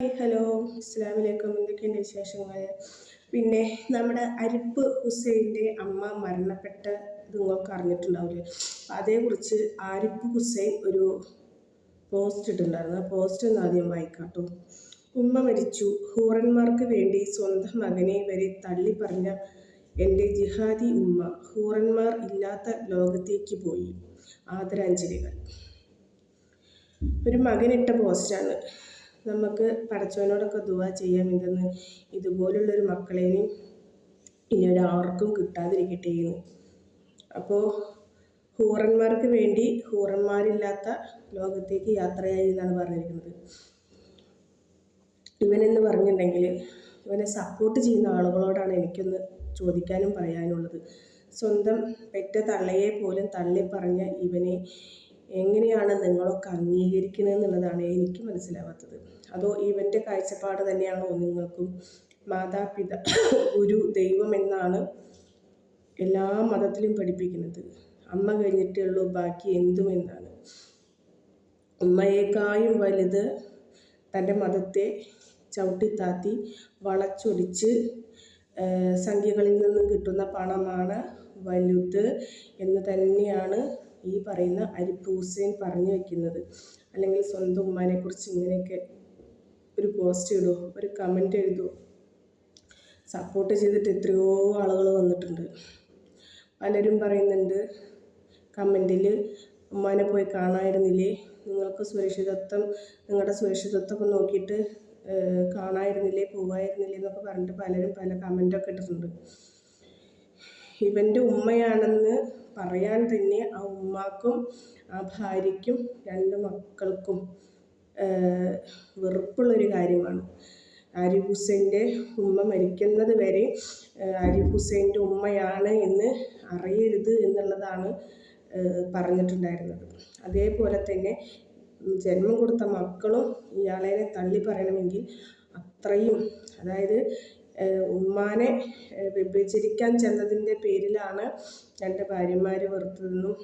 Hello. അസ്സാമലൈക്കും എന്തൊക്കെയുണ്ട് വിശേഷങ്ങൾ? പിന്നെ നമ്മുടെ അരിപ്പ് ഹുസൈന്റെ അമ്മ മരണപ്പെട്ട നിങ്ങൾക്ക് അറിഞ്ഞിട്ടുണ്ടാവില്ലേ? അതേക്കുറിച്ച് അരിപ്പ് ഹുസൈൻ ഒരു പോസ്റ്റ് ഇട്ടിട്ടുണ്ടായിരുന്നു. ആ പോസ്റ്റ് ഒന്ന് ആദ്യം വായിക്കാട്ടോ. ഉമ്മ മരിച്ചു. ഹൂറന്മാർക്ക് വേണ്ടി സ്വന്തം മകനെ വരെ തള്ളി പറഞ്ഞ എന്റെ ജിഹാദി ഉമ്മ ഹൂറന്മാർ ഇല്ലാത്ത ലോകത്തേക്ക് പോയി. ആദരാഞ്ജലികൾ. ഒരു മകനിട്ട പോസ്റ്റാണ് നമുക്ക് പടച്ചവനോടൊക്കെ ദുവ ചെയ്യാം. എന്തെന്ന്? ഇതുപോലുള്ളൊരു മക്കളേനും പിന്നീട് ആർക്കും കിട്ടാതിരിക്കട്ടെ എന്ന്. അപ്പോൾ ഹൂറന്മാർക്ക് വേണ്ടി ഹൂറന്മാരില്ലാത്ത ലോകത്തേക്ക് യാത്രയായി എന്നാണ് പറഞ്ഞിരിക്കുന്നത്. ഇവനെന്ന് പറഞ്ഞിട്ടുണ്ടെങ്കിൽ ഇവനെ സപ്പോർട്ട് ചെയ്യുന്ന ആളുകളോടാണ് എനിക്കൊന്ന് ചോദിക്കാനും പറയാനുള്ളത്. സ്വന്തം പെറ്റ തള്ളയെ പോലും തള്ളി പറഞ്ഞ ഇവനെ എങ്ങനെയാണ് നിങ്ങളൊക്കെ അംഗീകരിക്കുന്നത് എന്നുള്ളതാണ് എനിക്ക് മനസ്സിലാവാത്തത്. അതോ ഇവന്റെ കാഴ്ചപ്പാട് തന്നെയാണോ നിങ്ങൾക്കും? മാതാപിത ഗുരു ദൈവം എന്നാണ് എല്ലാ മതത്തിലും പഠിപ്പിക്കുന്നത്. അമ്മ കഴിഞ്ഞിട്ടേ ഉള്ളൂ ബാക്കി എന്തും എന്നാണ്. ഉമ്മയേക്കായും വലുത് തന്റെ മതത്തെ ചവിട്ടിത്താത്തി വളച്ചൊടിച്ച് സംഖ്യകളിൽ നിന്നും കിട്ടുന്ന പണമാണ് വലുത് എന്ന് തന്നെയാണ് ഈ പറയുന്ന അരിപ്പ് ഹുസൈൻ പറഞ്ഞു വെക്കുന്നത്. അല്ലെങ്കിൽ സ്വന്തം ഉമ്മാനെക്കുറിച്ച് ഇങ്ങനെയൊക്കെ ഒരു പോസ്റ്റ് ഇടുമോ ഒരു കമന്റ് എഴുതുമോ സപ്പോർട്ട് ചെയ്തിട്ട് എത്രയോ ആളുകൾ വന്നിട്ടുണ്ട്. പലരും പറയുന്നുണ്ട് കമന്റിൽ ഉമ്മാനെ പോയി കാണായിരുന്നില്ലേ? നിങ്ങൾക്ക് സുരക്ഷിതത്വം നിങ്ങളുടെ സുരക്ഷിതത്വമൊക്കെ നോക്കിയിട്ട് കാണായിരുന്നില്ലേ പോവായിരുന്നില്ലേ എന്നൊക്കെ പറഞ്ഞിട്ട് പലരും പല കമന്റൊക്കെ ഇട്ടിട്ടുണ്ട്. ഇവന്റെ ഉമ്മയാണെന്ന് പറയാൻ തന്നെ ആ ഉമ്മാക്കും ആ ഭാര്യയ്ക്കും രണ്ട് മക്കൾക്കും വെറുപ്പുള്ളൊരു കാര്യമാണ്. ആരിഫ് ഹുസൈന്റെ ഉമ്മ മരിക്കുന്നത് വരെ ആരിഫ് ഹുസൈന്റെ ഉമ്മയാണ് എന്ന് അറിയരുത് എന്നുള്ളതാണ് പറഞ്ഞിട്ടുണ്ടായിരുന്നത്. അതേപോലെ തന്നെ ജന്മം കൊടുത്ത മക്കളും ഇയാളെ തള്ളി പറയണമെങ്കിൽ അത്രയും അതായത് ഉമ്മാനെ വിഭജിക്കാൻ ചെന്നതിന്റെ പേരിലാണ് രണ്ട് ഭാര്യമാർ വെറുത്തതെന്നും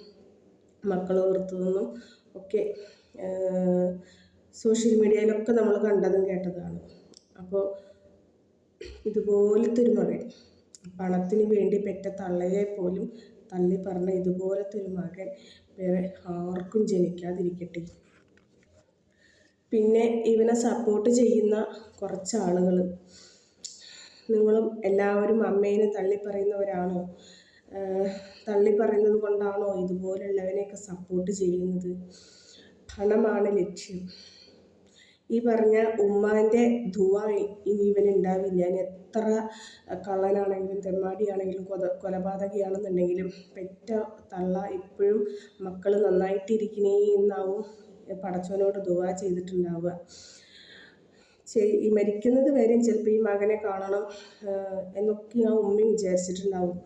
മക്കൾ വെറുത്തതെന്നും ഒക്കെ സോഷ്യൽ മീഡിയയിലൊക്കെ നമ്മൾ കണ്ടതും കേട്ടതാണ്. അപ്പോൾ ഇതുപോലത്തെ ഒരു മകൻ പണത്തിന് വേണ്ടി പെറ്റ തള്ളയെ പോലും തള്ളി പറഞ്ഞ ഇതുപോലത്തെ ഒരു മകൻ വേറെ ആർക്കും ജനിക്കാതിരിക്കട്ടെ. പിന്നെ ഇവനെ സപ്പോർട്ട് ചെയ്യുന്ന കുറച്ച് ആളുകൾ നിങ്ങളും എല്ലാവരും അമ്മേനെ തള്ളിപ്പറയുന്നവരാണോ? തള്ളിപ്പറയുന്നത് കൊണ്ടാണോ ഇതുപോലുള്ളവനെയൊക്കെ സപ്പോർട്ട് ചെയ്യുന്നത്? പണമാണ് ലക്ഷ്യം. ഈ പറഞ്ഞ ഉമ്മാന്റെ ധുവ ഇനി ഇവൻ ഉണ്ടാവില്ല. ഞാൻ എത്ര കള്ളനാണെങ്കിലും തെമ്മാടിയാണെങ്കിലും കൊല കൊലപാതകയാണെന്നുണ്ടെങ്കിലും പെറ്റ തള്ള ഇപ്പോഴും മക്കൾ നന്നായിട്ടിരിക്കണേ എന്നാവും പടച്ചവനോട് ദുവ ചെയ്തിട്ടുണ്ടാവുക. ഈ മരിക്കുന്നത് വരെയും ചിലപ്പോൾ ഈ മകനെ കാണണം എന്നൊക്കെ ആ ഉമ്മയും വിചാരിച്ചിട്ടുണ്ടാവും.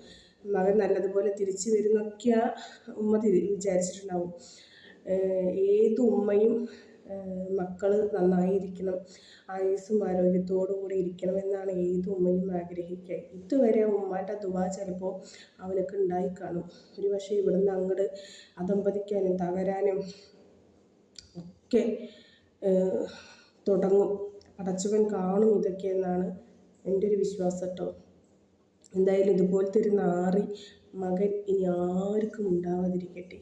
മകൻ നല്ലതുപോലെ തിരിച്ചു വരുന്നൊക്കെ ആ ഉമ്മ വിചാരിച്ചിട്ടുണ്ടാവും. ഏത് ഉമ്മയും മക്കൾ നന്നായി ഇരിക്കണം ആയുസ്സും ആരോഗ്യത്തോടു കൂടി ഇരിക്കണം എന്നാണ് ഏത് ഉമ്മയും ആഗ്രഹിക്കുക ഇതുവരെ ഉമ്മാന്റെ ദുവ ചിലപ്പോൾ അവനൊക്കെ ഉണ്ടായി കാണും. ഒരു പക്ഷേ ഇവിടുന്ന് അങ്ങോട്ട് അതമ്പതിക്കാനും തകരാനും ഒക്കെ തുടങ്ങും. പടച്ചവൻ കാണും ഇതൊക്കെ എന്നാണ് എന്റെ ഒരു വിശ്വാസം കേട്ടോ എന്തായാലും ഇതുപോലത്തെ ഒരു നാറി മകൻ ഇനി ആർക്കും ഉണ്ടാവാതിരിക്കട്ടെ.